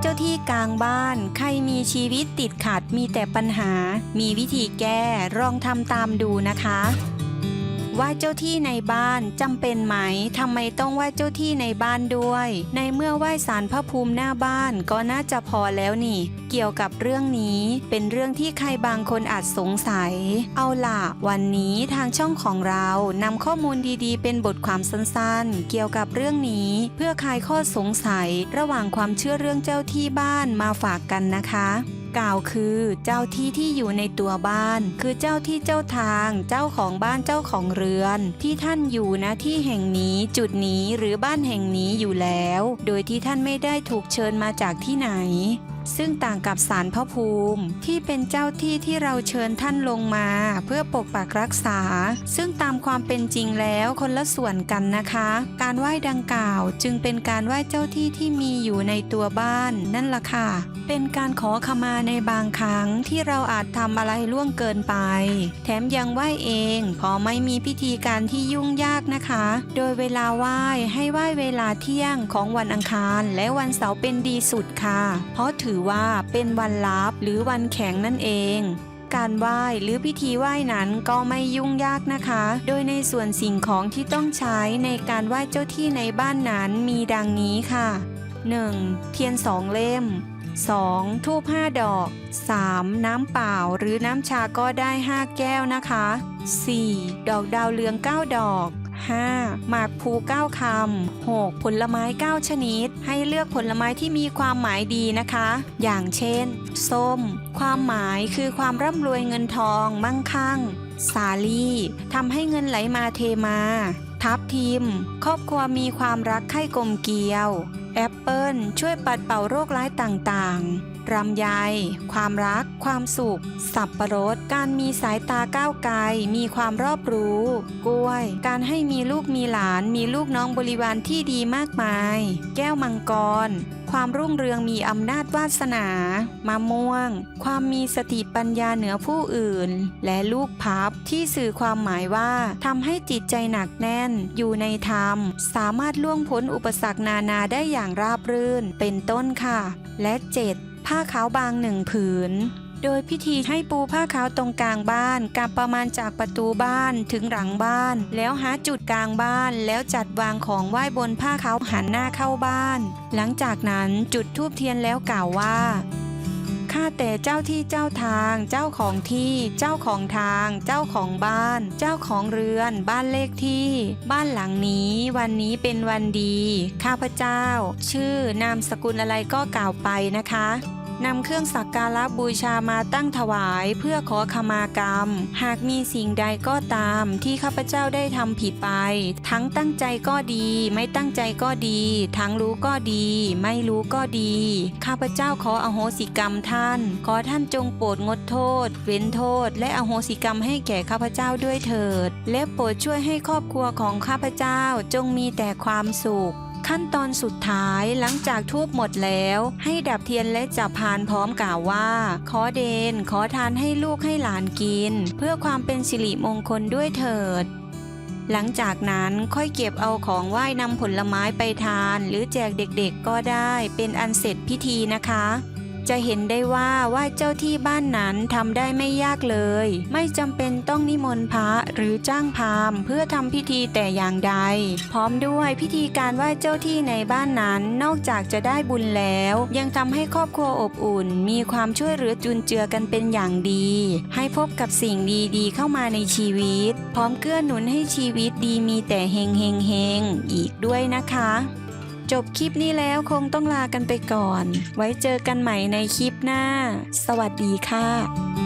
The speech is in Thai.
เจ้าที่กลางบ้าน ใครมีชีวิตติดขัดมีแต่ปัญหา มีวิธีแก้ลองทำตามดูนะคะ ไหว้เจ้าที่ในบ้านจำเป็นไหมทำไมต้องไหว้เจ้าที่ในบ้านด้วย ในเมื่อไหว้ศาลพระภูมิหน้าบ้านก็น่าจะพอแล้วนี่ เกี่ยวกับเรื่องนี้ เป็นเรื่องที่ใครบางคนอาจสงสัย เอาล่ะ วันนี้ทางช่องของเรานำข้อมูลดีๆ เป็นบทความสั้นๆ เกี่ยวกับเรื่องนี้ เพื่อคลายข้อสงสัย ระหว่างความเชื่อเรื่องเจ้าที่บ้านมาฝากกันนะคะ กล่าวคือ เจ้าที่ที่อยู่ในตัวบ้าน คือเจ้าที่เจ้าทาง เจ้าของบ้านเจ้าของเรือน ที่ท่านอยู่นะที่แห่งนี้จุดนี้หรือบ้านแห่งนี้อยู่แล้ว โดยที่ท่านไม่ได้ถูกเชิญมาจากที่ไหน ซึ่งต่างกับสารพระภูมิที่เป็นเจ้าที่ที่เราเชิญท่านลงมา เพื่อปกปักรักษา ซึ่งตามความเป็นจริงแล้วคนละส่วนกันนะคะ การไหว้ดังกล่าวจึงเป็นการไหว้เจ้าที่ที่มีอยู่ในตัวบ้านนั่นล่ะค่ะ เป็นการขอขมาในบางครั้งที่เราอาจทำอะไรล่วงเกินไป แถมยังไหว้เองเพอไม่มีพิธีการที่ยุ่งยากนะคะ โดยเวลาไหว้ให้ไหว้เวลาเที่ยงของวันอังคารและวันเสาร์เป็นดีสุดค่ะ เพราะถือือว่าเป็นวันลับหรือวันแข็งนั่นเองการไหว้หรือพิธีไหว้นั้นก็ไม่ยุ่งยากนะคะ โดยในส่วนสิ่งของที่ต้องใช้ในการไหว้เจ้าที่ในบ้านนั้นมีดังนี้ค่ะ 1. เทียนสองเล่ม 2. ทูบ5ดอก 3. น้ำเปล่าหรือน้ำชาก็ได้ 5 แก้วนะคะ 4. ดอกดาวเรือง 9 ดอก 5. หมากพลู9คำ 6. ผลไม้ 9 ชนิด ให้เลือกผลไม้ที่มีความหมายดีนะคะ อย่างเช่น ส้ม ความหมายคือความร่ำรวยเงินทองมั่งคั่ง สาลี่ทำให้เงินไหลมาเทมา ทับทิม ครอบครัวมีความรักใคร่กลมเกลียว แอปเปิลช่วยปัดเป่าโรคร้ายต่างๆ รำไย ความรัก ความสุข สับประรด การมีสายตาก้าวไกล มีความรอบรู้ กล้วย การให้มีลูกมีหลาน มีลูกน้องบริวารที่ดีมากมาย แก้วมังกร ความรุ่งเรืองมีอำนาจวาสนามะม่วง ความมีสติปัญญาเหนือผู้อื่น และลูกพับที่สื่อความหมายว่าทำให้จิตใจหนักแน่น อยู่ในธรรม สามารถล่วงพ้นอุปสรรคนานาได้อย่างราบรื่น เป็นต้นค่ะ และ 7. ผ้าขาวบางหนึ่งผืน โดยพิธีให้ปูผ้าขาวตรงกลางบ้านกับประมาณจากประตูบ้านถึงหลังบ้าน แล้วหาจุดกลางบ้าน แล้วจัดวางของไหว้บนผ้าขาวหันหน้าเข้าบ้าน หลังจากนั้นจุดทูบเทียนแล้วกล่าวว่า ข้าแต่เจ้าที่เจ้าทาง เจ้าของที่ เจ้าของทาง เจ้าของบ้าน เจ้าของเรือน บ้านเลขที่ บ้านหลังนี้ วันนี้เป็นวันดี ข้าพเจ้า ชื่อนามสกุลอะไรก็กล่าวไปนะคะ นำเครื่องสักการะบูชามาตั้งถวายเพื่อขอขมากรรม หากมีสิ่งใดก็ตามที่ข้าพเจ้าได้ทำผิดไป ทั้งตั้งใจก็ดี ไม่ตั้งใจก็ดี ทั้งรู้ก็ดี ไม่รู้ก็ดี ข้าพเจ้าขออโหสิกรรมท่าน ขอท่านจงโปรดงดโทษ เว้นโทษ และอโหสิกรรมให้แก่ข้าพเจ้าด้วยเถิด และโปรดช่วยให้ครอบครัวของข้าพเจ้าจงมีแต่ความสุข ขั้นตอนสุดท้ายหลังจากทูบหมดแล้ว ให้ดับเทียนและจับพานพร้อมกล่าวว่า ขอเดน ขอทานให้ลูกให้หลานกิน เพื่อความเป็นสิริมงคลด้วยเถิด หลังจากนั้นค่อยเก็บเอาของไหว้นำผลไม้ไปทาน หรือแจกเด็กๆก็ได้เป็นอันเสร็จพิธีนะคะ จะเห็นได้ว่าไหว่าเจ้าที่บ้านนั้นทำได้ไม่ยากเลย ไม่จำเป็นต้องนิมนต์พระหรือจ้างพามเพื่อทำพิธีแต่อย่างใด พร้อมด้วยพิธีการไหว้เจ้าที่ในบ้านนั้นนอกจากจะได้บุญแล้ว ยังทำให้ครอบครัวอบอุ่น มีความช่วยเหลือจุนเจือกันเป็นอย่างดี ให้พบกับสิ่งดีๆ เข้ามาในชีวิต พร้อมเกื้อหนุนให้ชีวิตดีมีแต่เฮงเฮงเฮงอีกด้วยนะคะ จบคลิปนี้แล้วคงต้องลากันไปก่อน ไว้เจอกันใหม่ในคลิปหน้า สวัสดีค่ะ